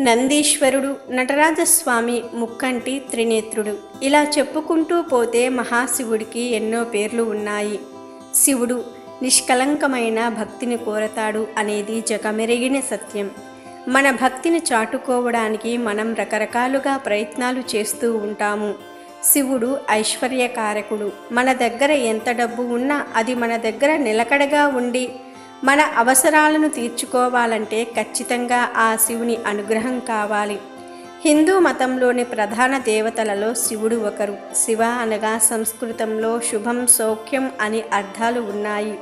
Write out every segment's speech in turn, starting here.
నందీశ్వరుడు నటరాజస్వామి ముక్కంటి త్రినేత్రుడు. ఇలా చెప్పుకుంటూ పోతే మహాశివుడికి ఎన్నో పేర్లు ఉన్నాయి. శివుడు నిష్కలంకమైన భక్తిని కోరతాడు అనేది జగమెరిగిన సత్యం. మన భక్తిని చాటుకోవడానికి మనం రకరకాలుగా ప్రయత్నాలు చేస్తూ ఉంటాము. శివుడు ఐశ్వర్యకారకుడు. మన దగ్గర ఎంత డబ్బు ఉన్నా అది మన దగ్గర నిలకడగా ఉండి మన అవసరాలను తీర్చుకోవాలంటే ఖచ్చితంగా ఆ శివుని అనుగ్రహం కావాలి. హిందూ మతంలోని ప్రధాన దేవతలలో శివుడు ఒకరు. శివ అనగా సంస్కృతంలో శుభం సౌఖ్యం అని అర్థాలు ఉన్నాయి.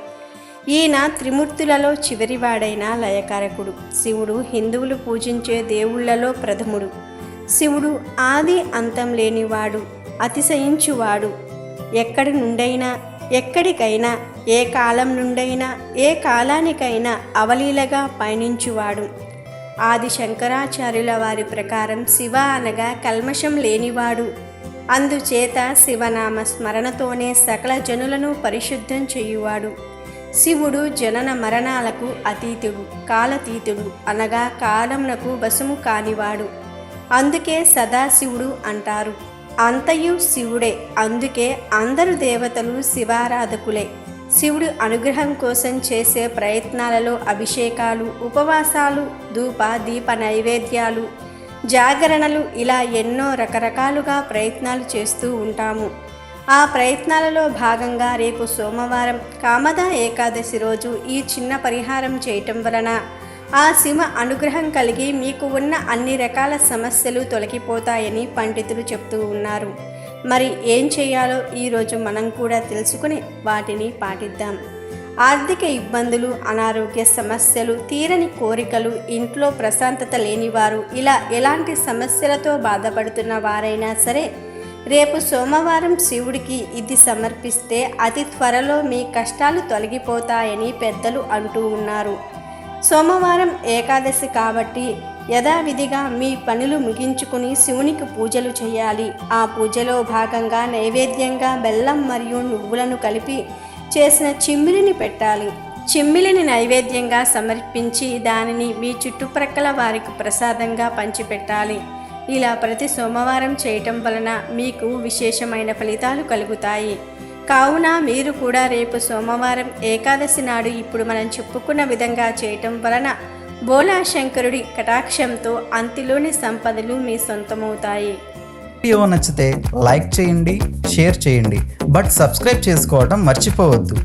ఈయన త్రిమూర్తులలో చివరివాడైన లయకారకుడు. శివుడు హిందువులు పూజించే దేవుళ్ళలో ప్రథముడు. శివుడు ఆది అంతం లేనివాడు అతిశయించువాడు. ఎక్కడి నుండైనా ఎక్కడికైనా ఏ కాలం నుండైనా ఏ కాలానికైనా అవలీలగా పయనించువాడు. ఆది శంకరాచార్యుల వారి ప్రకారం శివ అనగా కల్మషం లేనివాడు. అందుచేత శివనామ స్మరణతోనే సకల జనులను పరిశుద్ధం చేయువాడు. శివుడు జనన మరణాలకు అతీతుడు కాలతీతుడు అనగా కాలమునకు వశము కానివాడు. అందుకే సదాశివుడు అంటారు. అంతయు శివుడే అందుకే అందరు దేవతలు శివారాధకులే. శివుడు అనుగ్రహం కోసం చేసే ప్రయత్నాలలో అభిషేకాలు ఉపవాసాలు ధూప దీప నైవేద్యాలు జాగరణలు ఇలా ఎన్నో రకరకాలుగా ప్రయత్నాలు చేస్తూ ఉంటాము. ఆ ప్రయత్నాలలో భాగంగా రేపు సోమవారం కామదా ఏకాదశి రోజు ఈ చిన్న పరిహారం చేయటం వలన ఆ శివ అనుగ్రహం కలిగి మీకు ఉన్న అన్ని రకాల సమస్యలు తొలగిపోతాయని పండితులు చెప్తూ ఉన్నారు. మరి ఏం చేయాలో ఈరోజు మనం కూడా తెలుసుకుని వాటిని పాటిద్దాం. ఆర్థిక ఇబ్బందులు అనారోగ్య సమస్యలు తీరని కోరికలు ఇంట్లో ప్రశాంతత లేనివారు ఇలా ఎలాంటి సమస్యలతో బాధపడుతున్న వారైనా సరే రేపు సోమవారం శివుడికి ఇది సమర్పిస్తే అతి త్వరలో మీ కష్టాలు తొలగిపోతాయని పెద్దలు అంటూ ఉన్నారు. సోమవారం ఏకాదశి కాబట్టి యథావిధిగా మీ పనులు ముగించుకుని శివునికి పూజలు చేయాలి. ఆ పూజలో భాగంగా నైవేద్యంగా బెల్లం మరియు నువ్వులను కలిపి చేసిన చిమ్మిలిని పెట్టాలి. చిమ్మిలిని నైవేద్యంగా సమర్పించి దానిని మీ చుట్టుప్రక్కల వారికి ప్రసాదంగా పంచిపెట్టాలి. ఇలా ప్రతి సోమవారం చేయటం వలన మీకు విశేషమైన ఫలితాలు కలుగుతాయి. కావున మీరు కూడా రేపు సోమవారం ఏకాదశి నాడు ఇప్పుడు మనం చెప్పుకున్న విధంగా చేయటం వలన బోలా శంకరుడి కటాక్షంతో అంతిలోని సంపదలు మీ సొంతమవుతాయి. వీడియో నచ్చితే లైక్ చేయండి షేర్ చేయండి బట్ సబ్స్క్రైబ్ చేసుకోవడం మర్చిపోవద్దు.